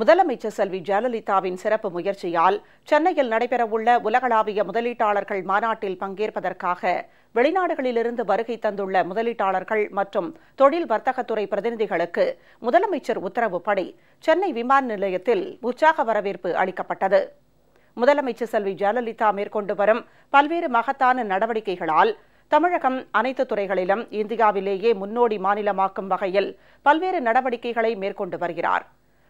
முதலமைச்சர் செல்வி ஜெயலலிதாவின் சிறப்பு முயற்சியால் சென்னையில் நடைபெறவுள்ள உலகளாவிய முதலீட்டாளர்கள் மாநாட்டில் பங்கேற்பதற்காக வெளிநாடுகளிலிருந்து வருகை தந்துள்ள முதலீட்டாளர்கள் மற்றும் தொழில் வர்த்தகத்துறை பிரதிநிதிகளுக்கு முதலமைச்சர் உத்தரவுப்படி சென்னை விமான நிலையத்தில் உற்சாக வரவேற்பு அளிக்கப்பட்டது. முதலமைச்சர் செல்வி ஜெயலலிதா மேற்கொண்டு வரும் பல்வேறு மகத்தான நடவடிக்கைகளால் தமிழகம் அனைத்து துறைகளிலும் இந்தியாவிலேயே முன்னோடி மாநிலமாக்கும் வகையில் பல்வேறு நடவடிக்கைகளை மேற்கொண்டு வருகிறார்.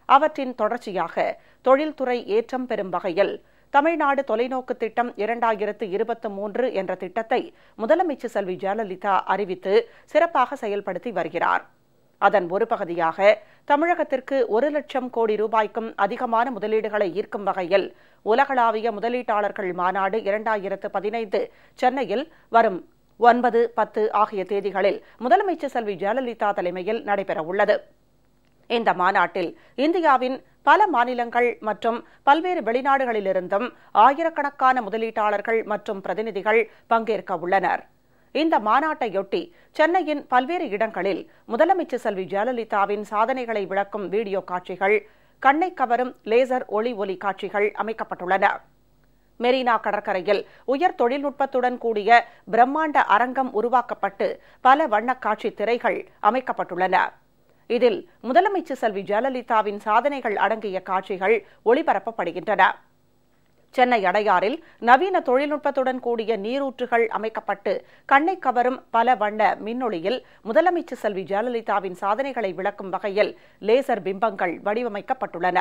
அவற்றின் தொடர்ச்சியாக தொழில்துறை ஏற்றம் பெறும் வகையில் தமிழ்நாடு தொலைநோக்கு திட்டம் இரண்டாயிரத்து இருபத்தி மூன்று என்ற திட்டத்தை முதலமைச்சர் செல்வி ஜெயலலிதா அறிவித்து சிறப்பாக செயல்படுத்தி வருகிறார். அதன் ஒரு பகுதியாக தமிழகத்திற்கு ஒரு லட்சம் கோடி ரூபாய்க்கும் அதிகமான முதலீடுகளை ஈர்க்கும் வகையில் உலகளாவிய முதலீட்டாளர்கள் மாநாடு இரண்டாயிரத்து பதினைந்து சென்னையில் வரும் ஒன்பது பத்து ஆகிய தேதிகளில் முதலமைச்சர் செல்வி ஜெயலலிதா தலைமையில் நடைபெறவுள்ளது. இந்த மாநாட்டில் இந்தியாவின் பல மாநிலங்கள் மற்றும் பல்வேறு வெளிநாடுகளிலிருந்தும் ஆயிரக்கணக்கான முதலீட்டாளர்கள் மற்றும் பிரதிநிதிகள் பங்கேற்க உள்ளனர். இந்த மாநாட்டையொட்டி சென்னையின் பல்வேறு இடங்களில் முதலமைச்சர் செல்வி ஜெயலலிதாவின் சாதனைகளை விளக்கும் வீடியோ காட்சிகள் கண்ணை கவரும் லேசர் ஒளி ஒலி காட்சிகள் அமைக்கப்பட்டுள்ளன. மெரினா கடற்கரையில் உயர் தொழில்நுட்பத்துடன் கூடிய பிரம்மாண்ட அரங்கம் உருவாக்கப்பட்டு பல வண்ணக் காட்சி திரைகள் அமைக்கப்பட்டுள்ளன. இதில் முதலமைச்சர் செல்வி ஜெயலலிதாவின் சாதனைகள் அடங்கிய காட்சிகள் ஒளிபரப்பப்படுகின்றன. சென்னை அடையாறில் நவீன தொழில்நுட்பத்துடன் கூடிய நீரூற்றுகள் அமைக்கப்பட்டு கண்ணை கவரும் பல வண்ண மின்னொளியில் முதலமைச்சர் செல்வி ஜெயலலிதாவின் சாதனைகளை விளக்கும் வகையில் லேசர் பிம்பங்கள் வடிவமைக்கப்பட்டுள்ளன.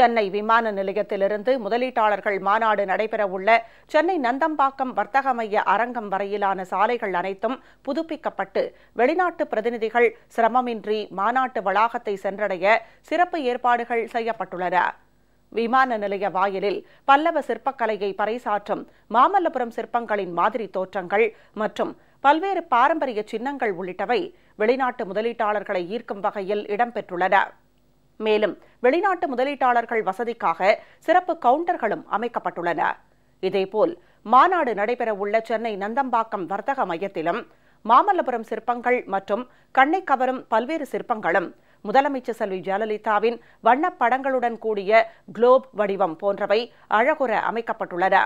சென்னை விமான நிலையத்திலிருந்து முதலீட்டாளர்கள் மாநாடு நடைபெறவுள்ள சென்னை நந்தம்பாக்கம் வர்த்தக மைய அரங்கம் வரையிலான சாலைகள் அனைத்தும் புதுப்பிக்கப்பட்டு வெளிநாட்டு பிரதிநிதிகள் சிரமமின்றி மாநாட்டு வளாகத்தை சென்றடைய சிறப்பு ஏற்பாடுகள் செய்யப்பட்டுள்ளன. விமான நிலைய வாயிலில் பல்லவ சிற்பக்கலையை பறைசாற்றும் மாமல்லபுரம் சிற்பங்களின் மாதிரி தோற்றங்கள் மற்றும் பல்வேறு பாரம்பரிய சின்னங்கள் உள்ளிட்டவை வெளிநாட்டு முதலீட்டாளர்களை ஈர்க்கும் வகையில் இடம்பெற்றுள்ளன. மேலும் வெளிநாட்டு முதலீட்டாளர்கள் வசதிக்காக சிறப்பு கவுண்டர்களும் அமைக்கப்பட்டுள்ளன. இதேபோல் மாநாடு நடைபெறவுள்ள சென்னை நந்தம்பாக்கம் வர்த்தக மையத்திலும் மாமல்லபுரம் சிற்பங்கள் மற்றும் கண்ணை கவரும் பல்வேறு சிற்பங்களும் முதலமைச்சர் செல்வி ஜெயலலிதாவின் வண்ணப் படங்களுடன் கூடிய குளோப் வடிவம் போன்றவை அழகுற அமைக்கப்பட்டுள்ளன.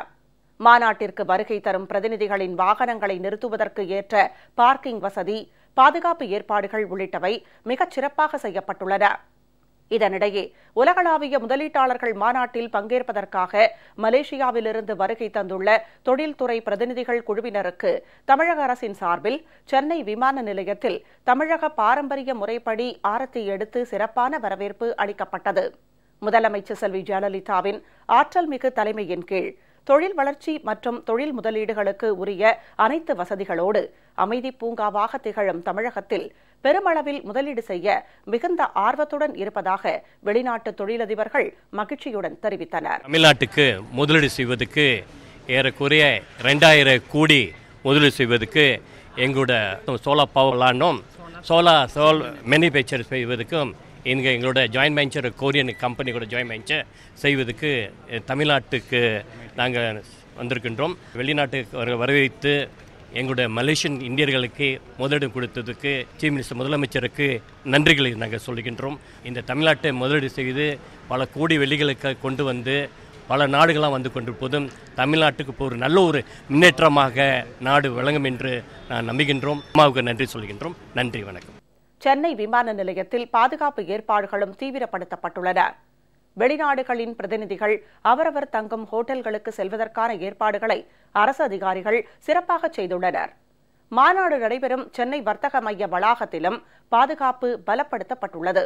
மாநாட்டிற்கு வருகை தரும் பிரதிநிதிகளின் வாகனங்களை நிறுத்துவதற்கு ஏற்ற பார்க்கிங் வசதி பாதுகாப்பு ஏற்பாடுகள் உள்ளிட்டவை மிகச் சிறப்பாக செய்யப்பட்டுள்ளன. இதனிடையே உலகளாவிய முதலீட்டாளர்கள் மாநாட்டில் பங்கேற்பதற்காக மலேசியாவிலிருந்து வருகை தந்துள்ள தொழில்துறை பிரதிநிதிகள் குழுவினருக்கு தமிழக அரசின் சார்பில் சென்னை விமான நிலையத்தில் தமிழக பாரம்பரிய முறைப்படி ஆரத்தி எடுத்து சிறப்பான வரவேற்பு அளிக்கப்பட்டது. முதலமைச்சர் செல்வி ஜெயலலிதாவின் ஆற்றல் மிகு தலைமையின் கீழ் தொழில் வளர்ச்சி மற்றும் தொழில் முதலீடுகளுக்கு உரிய அனைத்து வசதிகளோடு அமைதி பூங்காவாக திகழும் தமிழகத்தில் பெருமளவில் முதலீடு செய்ய மிகுந்த ஆர்வத்துடன் இருப்பதாக வெளிநாட்டு தொழிலதிபர்கள் மகிழ்ச்சியுடன் தெரிவித்தனர். தமிழ்நாட்டுக்கு முதலீடு செய்வதற்கு ஏறக்குறைய ரெண்டாயிரம் கோடி முதலீடு செய்வதற்கு எங்களோட சோலார் பவர் சோலா சோலார் சோல் மேனுஃபேக்சர் செய்வதற்கும் இங்கே எங்களோட ஜாயின்ட் வெஞ்சர் கொரியன் கம்பெனி கூட ஜாயின்ட் வெஞ்சர் செய்வதற்கு தமிழ்நாட்டுக்கு நாங்கள் வந்திருக்கின்றோம். வெளிநாட்டுக்கு வர- வரவேற்று எங்களுடைய மலேசியன் இந்தியர்களுக்கு முதலீடு கொடுத்ததுக்கு சீஃப் மினிஸ்டர் முதலமைச்சருக்கு நன்றிகளை நாங்கள் சொல்கின்றோம். இந்த தமிழ்நாட்டை முதலீடு செய்து பல கோடி வெளிகளுக்கு கொண்டு வந்து பல நாடுகளாக வந்து கொண்டிருப்பதும் தமிழ்நாட்டுக்கு இப்போ ஒரு நல்ல ஒரு முன்னேற்றமாக நாடு விளங்கும் என்று நான் நம்புகின்றோம். அம்மாவுக்கு நன்றி சொல்கின்றோம். நன்றி வணக்கம். சென்னை விமான நிலையத்தில் பாதுகாப்பு ஏற்பாடுகளும் தீவிரப்படுத்தப்பட்டுள்ளன. வெளிநாடுகளின் பிரதிநிதிகள் அவரவர் தங்கும் ஹோட்டல்களுக்கு செல்வதற்கான ஏற்பாடுகளை அரசு அதிகாரிகள் சிறப்பாக செய்துள்ளனர். மாநாடு நடைபெறும் சென்னை வர்த்தக மைய வளாகத்திலும் பாதுகாப்பு பலப்படுத்தப்பட்டுள்ளது.